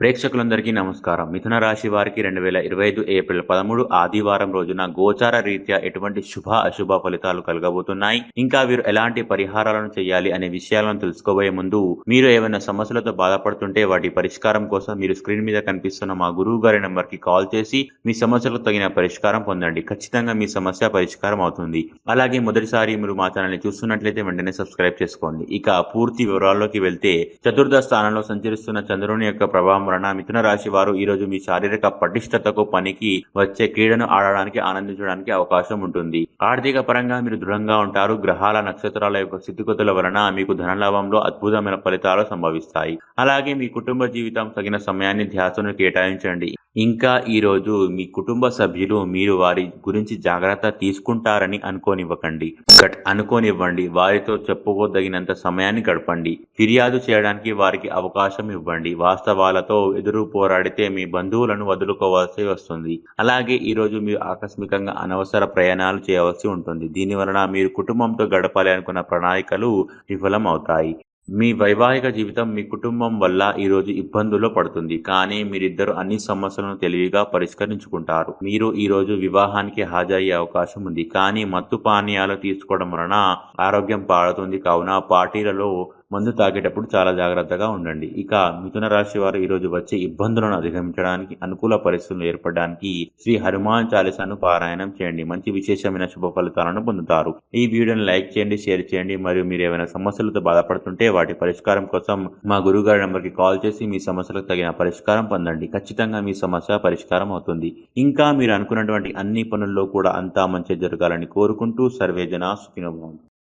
ప్రేక్షకులందరికీ నమస్కారం. మిథున రాశి వారికి రెండు వేల ఇరవై ఐదు ఏప్రిల్ పదమూడు ఆదివారం రోజున గోచార రీత్యా ఎటువంటి శుభ అశుభ ఫలితాలు కలగబోతున్నాయి? ఇంకా వీరు ఎలాంటి పరిహారాలను చేయాలి అనే విషయాలను తెలుసుకోబోయే ముందు మీరు ఏమైనా సమస్యలతో బాధపడుతుంటే వాటి పరిష్కారం కోసం మీరు స్క్రీన్ మీద కనిపిస్తున్న మా గురువు గారి నెంబర్కి కాల్ చేసి మీ సమస్యలకు తగిన పరిష్కారం పొందండి. ఖచ్చితంగా మీ సమస్య పరిష్కారం అవుతుంది. అలాగే మొదటిసారి మీరు మా ఛానల్ చూస్తున్నట్లయితే వెంటనే సబ్స్క్రైబ్ చేసుకోండి. ఇక పూర్తి వివరాల్లోకి వెళ్తే చతుర్థ స్థానంలో సంచరిస్తున్న చంద్రుని యొక్క ప్రభావం వలన మిథున రాశి వారు ఈ రోజు మీ శారీరక పటిష్టతకు పనికి వచ్చే క్రీడను ఆడడానికి ఆనందించడానికి అవకాశం ఉంటుంది. ఆర్థిక పరంగా మీరు దృఢంగా ఉంటారు. గ్రహాల నక్షత్రాల యొక్క స్థితిగతుల వలన మీకు ధనలాభంలో అద్భుతమైన ఫలితాలు సంభవిస్తాయి. అలాగే మీ కుటుంబ జీవితం తగిన సమయాన్ని ధ్యాసను కేటాయించండి. ఇంకా ఈరోజు మీ కుటుంబ సభ్యులు మీరు వారి గురించి జాగ్రత్త తీసుకుంటారని అనుకోనివ్వకండి. అనుకోనివ్వండి. వారితో చెప్పుకోదగినంత సమయాన్ని గడపండి. ఫిర్యాదు చేయడానికి వారికి అవకాశం ఇవ్వండి. వాస్తవాలతో ఎదురు పోరాడితే మీ బంధువులను వదులుకోవాల్సి వస్తుంది. అలాగే ఈరోజు మీరు ఆకస్మికంగా అనవసర ప్రయాణాలు చేయవలసి ఉంటుంది. దీని వలన మీరు కుటుంబంతో గడపాలి అనుకున్న ప్రణాళికలు విఫలం అవుతాయి మీ వైవాహిక జీవితం మీ కుటుంబం వల్ల ఈరోజు ఇబ్బందుల్లో పడుతుంది. కానీ మీరిద్దరు అన్ని సమస్యలను తెలివిగా పరిష్కరించుకుంటారు. మీరు ఈరోజు వివాహానికి హాజరయ్యే అవకాశం ఉంది. కానీ మత్తు పానీయాలు తీసుకోవడం వలన ఆరోగ్యం పాడుతుంది కావున పార్టీలలో మందు తాగేటప్పుడు చాలా జాగ్రత్తగా ఉండండి. ఇక మిథున రాశి వారు ఈరోజు వచ్చే ఇబ్బందులను అధిగమించడానికి అనుకూల పరిస్థితులు ఏర్పడడానికి శ్రీ హనుమాన్ చాలీసాను పారాయణం చేయండి. మంచి విశేషమైన శుభ ఫలితాలను పొందుతారు. ఈ వీడియోని లైక్ చేయండి షేర్ చేయండి. మరియు మీరు ఏమైనా సమస్యలతో బాధపడుతుంటే వాటి పరిష్కారం కోసం మా గురుగారి నెంబర్కి కాల్ చేసి మీ సమస్యలకు తగిన పరిష్కారం పొందండి. ఖచ్చితంగా మీ సమస్య పరిష్కారం అవుతుంది. ఇంకా మీరు అనుకున్నటువంటి అన్ని పనుల్లో కూడా అంతా మంచి జరగాలని కోరుకుంటూ సర్వేజన సుఖినోభవం